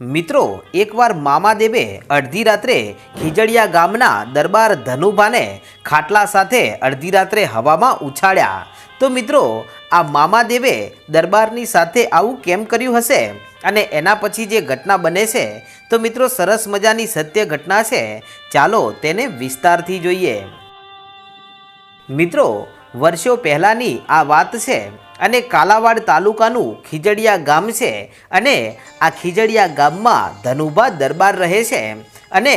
મિત્રો, એકવાર મામાદેવે અડધી રાત્રે ખીજડીયા ગામના દરબાર ધનુભાને ખાટલા સાથે અડધી રાત્રે હવામાં ઉછાળ્યા. તો મિત્રો, આ મામાદેવે દરબારની સાથે આવું કેમ કર્યું હશે? અને એના પછી જે ઘટના બને છે? તો મિત્રો, સરસ મજાની સત્ય ઘટના છે. ચાલો તેને વિસ્તારથી જોઈએ. મિત્રો, વર્ષો પહેલાંની આ વાત છે. અને કાલાવાડ તાલુકાનું ખીજડીયા ગામ છે અને આ ખીજડીયા ગામમાં ધનુભા દરબાર રહે છે અને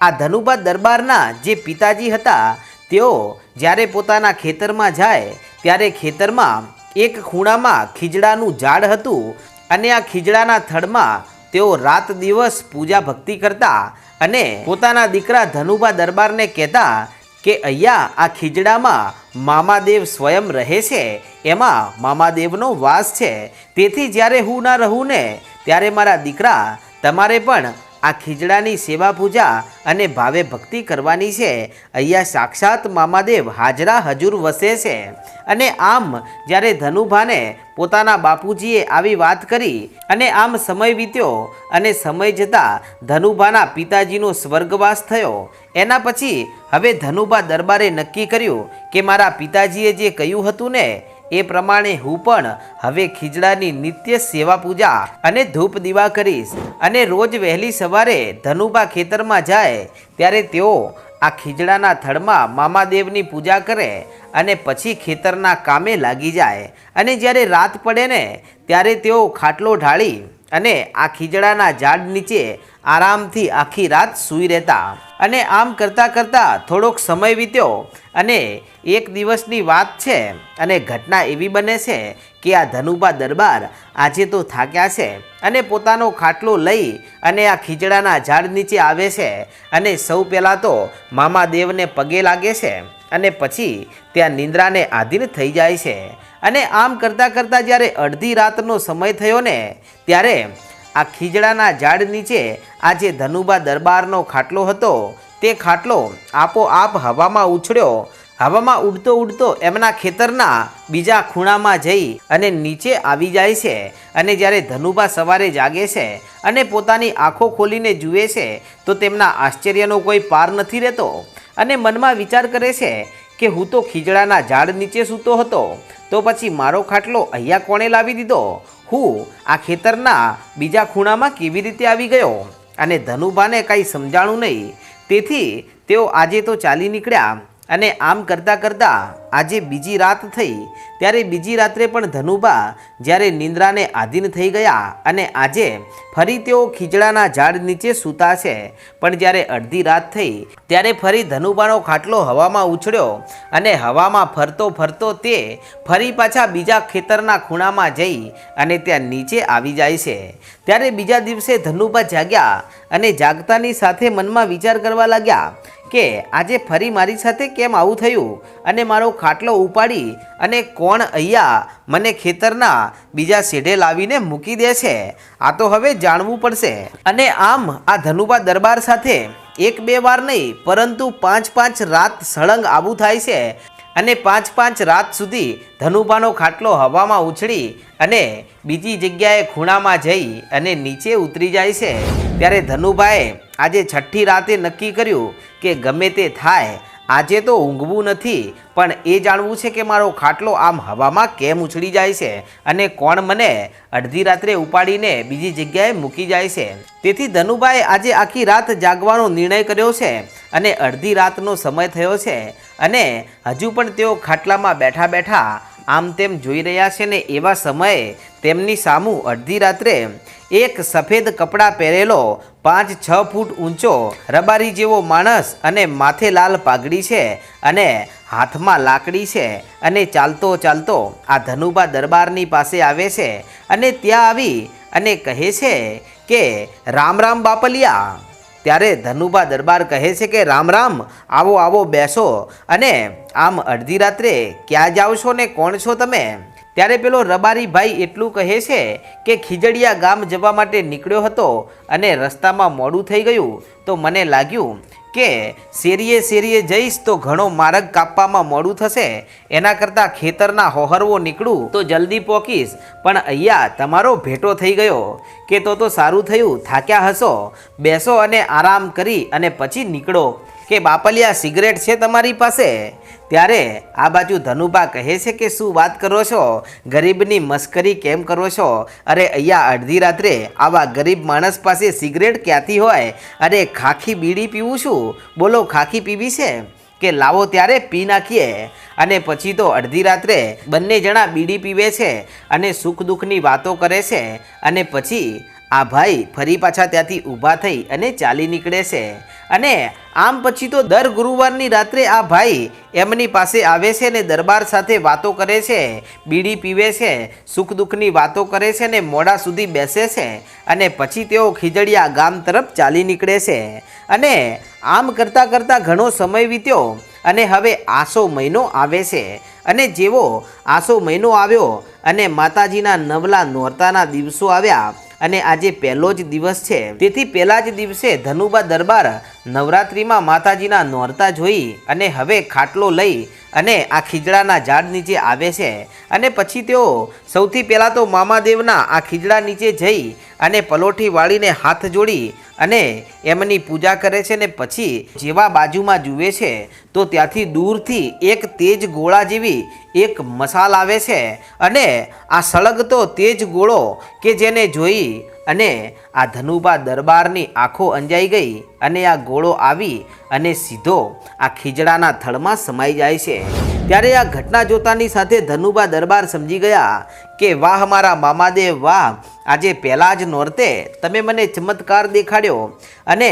આ ધનુભા દરબારના જે પિતાજી હતા, તેઓ જ્યારે પોતાના ખેતરમાં જાય, ત્યારે ખેતરમાં એક ખૂણામાં ખીજડાનું ઝાડ હતું અને આ ખીજડાના થડમાં તેઓ રાત દિવસ પૂજા ભક્તિ કરતા અને પોતાના દીકરા ધનુભા દરબારને કહેતા કે અહીંયા આ ખીજડામાં મામાદેવ સ્વયં રહે છે. એમાં મામાદેવનો વાસ છે. તેથી જ્યારે હું ના રહું ને ત્યારે મારા દીકરા તમારે પણ આ ખીજડાની સેવા પૂજા અને ભાવે ભક્તિ કરવાની છે. અહીંયા સાક્ષાત મામાદેવ હાજરા હજુર વસે છે. અને આમ જ્યારે ધનુભાને પોતાના બાપુજીએ આવી વાત કરી અને આમ સમય વીત્યો અને સમય જતાં ધનુભાના પિતાજીનો સ્વર્ગવાસ થયો. એના પછી હવે ધનુભા દરબારે નક્કી કર્યું કે મારા પિતાજીએ જે કહ્યું હતું ને એ પ્રમાણે હું પણ હવે ખીજડાની નિત્ય સેવા પૂજા અને ધૂપ દીવા કરીશ. અને રોજ વહેલી સવારે ધનુભા ખેતરમાં જાય, ત્યારે તેઓ આ ખીજડાના થડમાં મામાદેવની પૂજા કરે અને પછી ખેતરના કામે લાગી જાય. અને જ્યારે રાત પડે ને, ત્યારે તેઓ ખાટલો ઢાળી અને આ ખીજડાના ઝાડ નીચે આરામથી આખી રાત સૂઈ રહેતા. અને આમ કરતાં કરતાં થોડોક સમય વીત્યો અને એક દિવસની વાત છે અને ઘટના એવી બને છે કે આ ધનુભા દરબાર આજે તો થાક્યા છે અને પોતાનો ખાટલો લઈ અને આ ખીજડાના ઝાડ નીચે આવે છે અને સૌ પહેલાં તો મામાદેવને પગે લાગે છે અને પછી ત્યાં નિંદ્રાને આધીન થઈ જાય છે. અને આમ કરતાં કરતાં જ્યારે અડધી રાતનો સમય થયો ને, ત્યારે આ ખીજડાના ઝાડ નીચે આ જે ધનુભા દરબારનો ખાટલો હતો, તે ખાટલો આપોઆપ હવામાં ઉછળ્યો. હવામાં ઉડતો ઉડતો એમના ખેતરના બીજા ખૂણામાં જઈ અને નીચે આવી જાય છે અને જ્યારે ધનુભા સવારે જાગે છે અને પોતાની આંખો ખોલીને જુએ છે, તો તેમના આશ્ચર્યનો કોઈ પાર નથી રહેતો. અને મનમાં વિચાર કરે છે કે હું તો ખીજડાના ઝાડ નીચે સૂતો હતો, તો પછી મારો ખાટલો અહીંયા કોણે લાવી દીધો? હું આ ખેતરના બીજા ખૂણામાં કેવી રીતે આવી ગયો? અને ધનુભાને કાંઈ સમજાણું નહીં. તેથી તેઓ આજે તો ચાલી નીકળ્યા. અને આમ કરતાં કરતાં આજે બીજી રાત થઈ. ત્યારે બીજી રાત્રે પણ ધનુભા જ્યારે નિંદ્રાને આધીન થઈ ગયા અને આજે ફરી તેઓ ખીજડાના ઝાડ નીચે સૂતા છે. પણ જ્યારે અડધી રાત થઈ, ત્યારે ફરી ધનુભાનો ખાટલો હવામાં ઉછળ્યો અને હવામાં ફરતો ફરતો તે ફરી પાછા બીજા ખેતરના ખૂણામાં જઈ અને ત્યાં નીચે આવી જાય છે. ત્યારે બીજા દિવસે ધનુભા જાગ્યા અને જાગતાની સાથે મનમાં વિચાર કરવા લાગ્યા કે આજે ફરી મારી સાથે કેમ આવું થયું? અને મારો ખાટલો ઉપાડી અને કોણ અહીંયા મને ખેતરના બીજા શેઢે લાવીને મૂકી દે છે? આ તો હવે જાણવું પડશે. અને આમ આ ધનુભા દરબાર સાથે એક બે વાર નહીં, પરંતુ પાંચ પાંચ રાત સળંગ આવું થાય છે. અને પાંચ પાંચ રાત સુધી ધનુભાનો ખાટલો હવામાં ઉછળી અને બીજી જગ્યાએ ખૂણામાં જઈ અને નીચે ઉતરી જાય છે. ત્યારે ધનુભાએ આજે છઠ્ઠી રાતે નક્કી કર્યું કે ગમે તે થાય આજે તો ઊંઘવું નથી, પણ એ જાણવું છે કે મારો ખાટલો આમ હવામાં કેમ ઉછળી જાય છે અને કોણ મને અડધી રાત્રે ઉપાડીને બીજી જગ્યાએ મૂકી જાય છે. તેથી ધનુભાઈ આજે આખી રાત જાગવાનો નિર્ણય કર્યો છે અને અડધી રાતનો સમય થયો છે અને હજુ પણ તેઓ ખાટલામાં બેઠા બેઠા આમ તેમ જોઈ રહ્યા છે ને એવા સમયે તેમની સામું અડધી રાત્રે એક સફેદ કપડાં પહેરેલો પાંચ છ ફૂટ ઊંચો, રબારી જેવો માણસ અને માથે લાલ પાઘડી છે અને હાથમાં લાકડી છે અને ચાલતો ચાલતો આ ધનુભા દરબારની પાસે આવે છે અને ત્યાં આવી અને કહે છે કે, રામ રામ, બાપલિયા. ત્યારે ધનુભા દરબાર કહે છે કે, રામ રામ, આવો આવો બેસો અને આમ અડધી રાત્રે ક્યાં જાઓ છો ને કોણ છો તમે? ત્યારે પેલો રબારીભાઈ એટલું કહે છે કે ખીજડીયા ગામ જવા માટે નીકળ્યો હતો અને રસ્તામાં મોડું થઈ ગયું, તો મને લાગ્યું કે શેરીએ શેરીએ જઈશ તો ઘણો માર્ગ કાપવામાં મોડું થશે. એના કરતાં ખેતરના હોહરવો નીકળું તો જલ્દી પોકીશ. પણ અહીંયા તમારો ભેટો થઈ ગયો કે તો તો સારું થયું, થાક્યા હશો. બેસો અને આરામ કરી અને પછી નીકળો. કે બાપલિયા સિગરેટ છે તમારી પાસે? ત્યારે આ બાજુ ધનુભા કહે છે કે શું વાત કરો છો? ગરીબની મસ્કરી કેમ કરો છો? અરે અહીંયા અડધી રાત્રે આવા ગરીબ માણસ પાસે સિગરેટ ક્યાંથી હોય? અરે ખાખી બીડી પીવું છું બોલો, ખાખી પીવી છે? કે લાવો ત્યારે પી નાખીએ? અને પછી તો અડધી રાત્રે બંને જણા બીડી પીવે છે અને સુખ દુઃખની વાતો કરે છે. અને પછી આ ભાઈ ફરી પાછા ત્યાંથી ઊભા થઈ અને ચાલી નીકળે છે. અને આમ પછી તો દર ગુરુવારની રાત્રે આ ભાઈ એમની પાસે આવે છે ને દરબાર સાથે વાતો કરે છે, બીડી પીવે છે, સુખ દુઃખની વાતો કરે છે ને મોડા સુધી બેસે છે અને પછી તેઓ ખીજડીયા ગામ તરફ ચાલી નીકળે છે. અને આમ કરતાં કરતાં ઘણો સમય વીત્યો અને હવે આસો મહિનો આવે છે. અને જેવો આસો મહિનો આવ્યો અને માતાજીના નવલા નોરતાના દિવસો આવ્યા અને આજે પહેલો જ દિવસ છે. તેથી પહેલા જ દિવસે ધનુબા દરબાર નવરાત્રિમાં માતાજીના નોરતા જોઈ અને હવે ખાટલો લઈ અને આ ખીજડાના ઝાડ નીચે આવે છે. અને પછી તેઓ સૌથી પહેલાં તો મામાદેવના આ ખીજડા નીચે જઈ અને પલોઠી વાળીને હાથ જોડી અને એમની પૂજા કરે છે ને પછી જેવા બાજુમાં જુએ છે, તો ત્યાંથી દૂરથી એક તેજ ગોળા જેવી એક મસાલ આવે છે અને આ સળગતો તેજ ગોળો કે જેને જોઈ અને આ ધનુભા દરબારની આંખો અંજાઈ ગઈ અને આ ગોળો આવી અને સીધો આ ખીજડાના થળમાં સમાઈ જાય છે. ત્યારે આ ઘટના જોતાની સાથે ધનુભા દરબાર સમજી ગયા કે, વાહ, મારા મામાદેવ, વાહ આજે પહેલાં જ નોરતે તમે મને ચમત્કાર દેખાડ્યો અને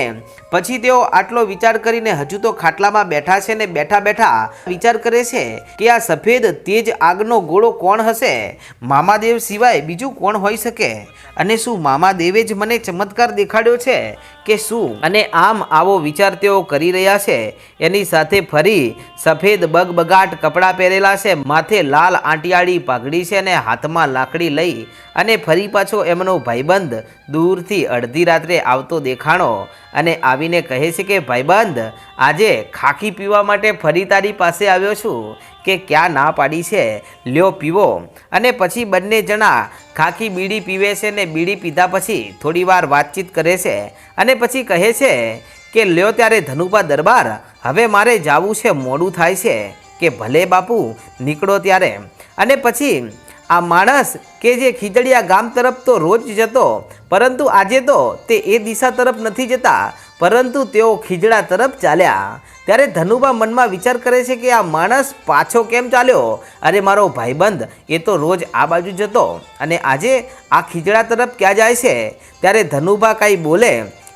પછી તેઓ આટલો વિચાર કરીને હજુ તો ખાટલામાં બેઠા છે ને બેઠા બેઠા વિચાર કરે છે કે આ સફેદ તેજ આગનો ગોળો કોણ હશે? મામાદેવ સિવાય બીજું કોણ હોઈ શકે? અને શું મામાદેવે જ મને ચમત્કાર દેખાડ્યો છે કે શું? અને આમ આવો વિચાર તેઓ કરી રહ્યા છે. એની સાથે ફરી સફેદ બગબગાટ કપડાં પહેરેલા છે. માથે લાલ આંટિયાળી પાઘડી છે અને હાથમાં લાકડી લઈ અને ફરી પાછો એમનો ભાઈબંધ દૂરથી અડધી રાત્રે આવતો દેખાણો અને આવીને કહે છે કે, ભાઈબંધ, આજે ખાખી પીવા માટે ફરી તારી પાસે આવ્યો છું કે ક્યાં ના પાડી છે? લ્યો, પીવો. અને પછી બંને જણા ખાખી બીડી પીવે છે ને બીડી પીધા પછી થોડીવાર વાતચીત કરે છે અને પછી કહે છે કે, લ્યો ત્યારે ધનુપા દરબાર, હવે મારે જાવું છે, મોડું થાય છે કે ભલે બાપુ નીકળો ત્યારે. અને પછી આ માણસ કે જે ખીજડીયા ગામ તરફ તો રોજ જતો, પરંતુ આજે તો તે એ દિશા તરફ નથી જતા, પરંતુ તેઓ ખીજડા તરફ ચાલ્યા. ત્યારે ધનુબા મનમાં વિચાર કરે છે કે આ માણસ પાછો કેમ ચાલ્યો? અરે મારો ભાઈબંધ, એ તો રોજ આ બાજુ જતો અને આજે આ ખીજડા તરફ ક્યાં જાય છે? ત્યારે ધનુભા કાંઈ બોલે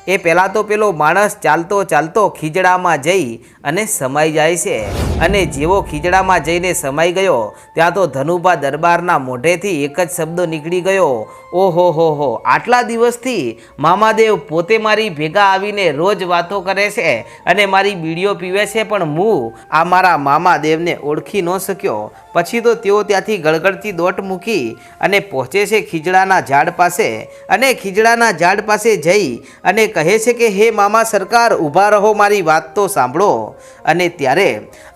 એ પહેલાં તો પેલો માણસ ચાલતો ચાલતો ખીજડામાં જઈ અને સમાઈ જાય છે. અને જેવો ખીજડામાં જઈને સમાઈ ગયો, ત્યાં તો ધનુભા દરબારના મોઢેથી એક જ શબ્દ નીકળી ગયો. ઓહો, હો હો, આટલા દિવસથી મામાદેવ પોતે મારી ભેગા આવીને રોજ વાતો કરે છે અને મારી બીડીઓ પીવે છે પણ હું આ મારા મામાદેવને ઓળખી ન શક્યો. પછી તો તેઓ ત્યાંથી ગળગળતી દોટ મૂકી અને પહોંચે છે ખીજડાના ઝાડ પાસે. અને ખીજડાના ઝાડ પાસે જઈ અને કહે છે કે, હે મામા, સરકાર, ઊભા રહો, મારી વાત તો સાંભળો. અને ત્યારે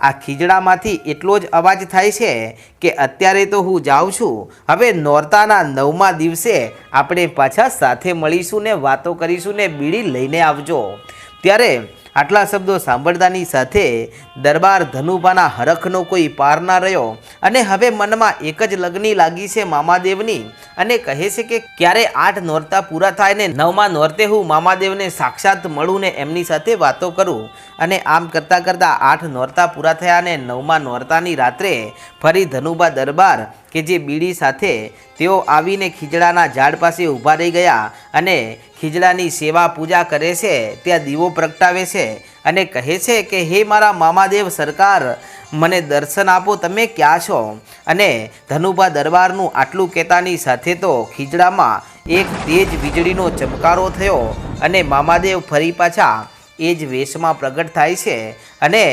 આ ખીજડામાંથી એટલો જ અવાજ થાય છે કે, અત્યારે તો હું જાઉં છું. હવે નોરતાના નવમા દિવસે આપણે પાછા સાથે મળીશું ને વાતો કરીશું ને બીડી લઈને આવજો. ત્યારે આટલા શબ્દો સાંભળતાની સાથે દરબાર ધનુભાના હરખનો કોઈ પાર ના રહ્યો. અને હવે મનમાં એક જ લગ્ની લાગી છે મામાદેવની. અને કહે છે કે ક્યારે આઠ નોરતા પૂરા થાય ને નવમાં નોરતે હું મામાદેવને સાક્ષાત મળું ને એમની સાથે વાતો કરું. અને આમ કરતાં કરતાં આઠ નોરતા પૂરા થયા અને નવમાં નોરતાની રાત્રે ફરી ધનુભા દરબાર કે જે બીડી સાથે તેઓ આવીને ખીજડાના ઝાડ પાસે ઊભા રહી ગયા અને ખીજડાની સેવા પૂજા કરે છે, ત્યાં દીવો પ્રગટાવે છે અને કહે છે કે, હે મારા મામાદેવ સરકાર, મને દર્શન આપો, તમે ક્યાં છો? અને ધનુભા દરબારનું આટલું કહેતાની સાથે તો ખીજડામાં એક તેજ વીજળીનો ચમકારો થયો અને મામાદેવ ફરી પાછા એ જ વેશમાં પ્રગટ થાય છે અને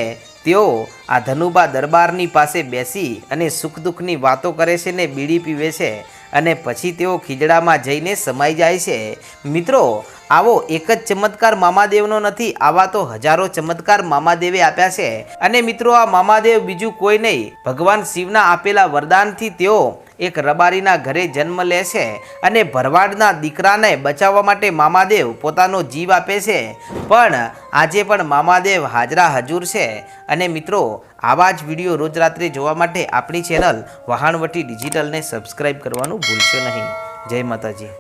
તેઓ આ ધનુબા દરબારની પાસે બેસી અને સુખ દુઃખની વાતો કરે છે ને બીડી પીવે છે અને પછી તેઓ ખીજડામાં જઈને સમાઈ જાય છે. મિત્રો આવો એક જ ચમત્કાર મામાદેવનો નથી, આવા તો હજારો ચમત્કાર મામાદેવે આપ્યા છે. અને મિત્રો, આ મામાદેવ બીજું કોઈ નહીં. ભગવાન શિવના આપેલા વરદાનથી તેઓ એક રબારીના ઘરે જન્મ લે છે અને ભરવાડના દીકરાને બચાવવા માટે મામાદેવ પોતાનો જીવ આપે છે. પણ આજે પણ મામાદેવ હાજરા હજુર છે. અને મિત્રો, આવા જ વીડિયો રોજ રાત્રે જોવા માટે આપણી ચેનલ વહાણવટી ડિજિટલને સબસ્ક્રાઈબ કરવાનું ભૂલશો નહીં. જય માતાજી.